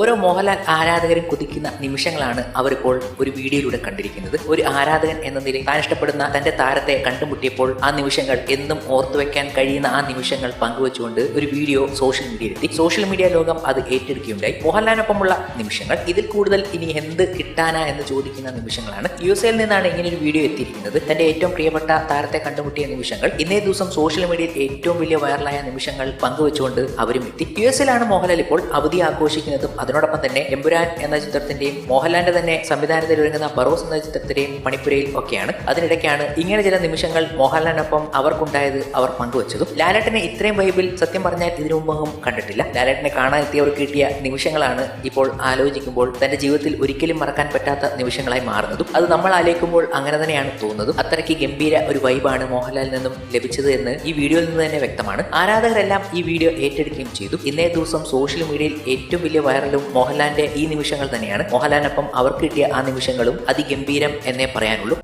ഓരോ മോഹൻലാൽ ആരാധകരും കുതിക്കുന്ന നിമിഷങ്ങളാണ് അവരിപ്പോൾ ഒരു വീഡിയോയിലൂടെ കണ്ടിരിക്കുന്നത്. ഒരു ആരാധകൻ എന്ന നിലയിൽ താൻ ഇഷ്ടപ്പെടുന്ന തന്റെ താരത്തെ കണ്ടുമുട്ടിയപ്പോൾ ആ നിമിഷങ്ങൾ എന്നും ഓർത്തു വെക്കാൻ കഴിയുന്ന ആ നിമിഷങ്ങൾ പങ്കുവച്ചുകൊണ്ട് ഒരു വീഡിയോ സോഷ്യൽ മീഡിയയിലെത്തി. സോഷ്യൽ മീഡിയ ലോകം അത് ഏറ്റെടുക്കുകയുണ്ടായി. മോഹൻലാലിനൊപ്പമുള്ള നിമിഷങ്ങൾ. ഇതിൽ കൂടുതൽ ഇനി എന്ത് കിട്ടാനാ എന്ന് ചോദിക്കുന്ന നിമിഷങ്ങളാണ്. യു എസ് എയിൽ നിന്നാണ് ഇങ്ങനെ ഒരു വീഡിയോ എത്തിയിരിക്കുന്നത്. തന്റെ ഏറ്റവും പ്രിയപ്പെട്ട താരത്തെ കണ്ടുമുട്ടിയ നിമിഷങ്ങൾ. ഇന്നേ ദിവസം സോഷ്യൽ മീഡിയയിൽ ഏറ്റവും വലിയ വൈറലായ നിമിഷങ്ങൾ പങ്കുവച്ചുകൊണ്ട് അവരും എത്തി. യു എസ് എസിലാണ് മോഹൻലാൽ ഇപ്പോൾ അവധി ആഘോഷിക്കുന്നതും അതിനോടൊപ്പം തന്നെ എമ്പുരാൻ എന്ന ചിത്രത്തിന്റെയും മോഹൻലാലിന്റെ തന്നെ സംവിധാനത്തിൽ ഒരുങ്ങുന്ന ബറോസ് എന്ന ചിത്രത്തിന്റെയും മണിപ്പുരയിൽ ഒക്കെയാണ്. അതിനിടയ്ക്കാണ് ഇങ്ങനെ ചില നിമിഷങ്ങൾ മോഹൻലാലിനൊപ്പം അവർക്കുണ്ടായത് അവർ പങ്കുവച്ചതും. ലാലേട്ടനെ ഇത്രയും വൈബിൽ സത്യം പറഞ്ഞാൽ ഇതിനു മുമ്പും കണ്ടിട്ടില്ല. ലാലേട്ടനെ കാണാൻ എത്തിയവർക്ക് കിട്ടിയ നിമിഷങ്ങളാണ് ഇപ്പോൾ ആലോചിക്കുമ്പോൾ തന്റെ ജീവിതത്തിൽ ഒരിക്കലും മറക്കാൻ പറ്റാത്ത നിമിഷങ്ങളായി മാറുന്നതും. അത് നമ്മൾ ആലോചിക്കുമ്പോൾ അങ്ങനെ തന്നെയാണ് തോന്നുന്നതും. അത്രയ്ക്ക് ഗംഭീര ഒരു വൈബാണ് മോഹൻലാലിൽ നിന്നും ലഭിച്ചത് എന്ന് ഈ വീഡിയോയിൽ നിന്ന് തന്നെ വ്യക്തമാണ്. ആരാധകരെല്ലാം ഈ വീഡിയോ ഏറ്റെടുക്കുകയും ചെയ്തു. ഇന്നേ ദിവസം സോഷ്യൽ മീഡിയയിൽ ഏറ്റവും വലിയ വൈറലും മോഹൻലാലിന്റെ ഈ നിമിഷങ്ങൾ തന്നെയാണ്. മോഹൻലാലിനൊപ്പം അവർക്ക് കിട്ടിയ ആ നിമിഷങ്ങളും അതിഗംഭീരം എന്നേ പറയാനുള്ളൂ.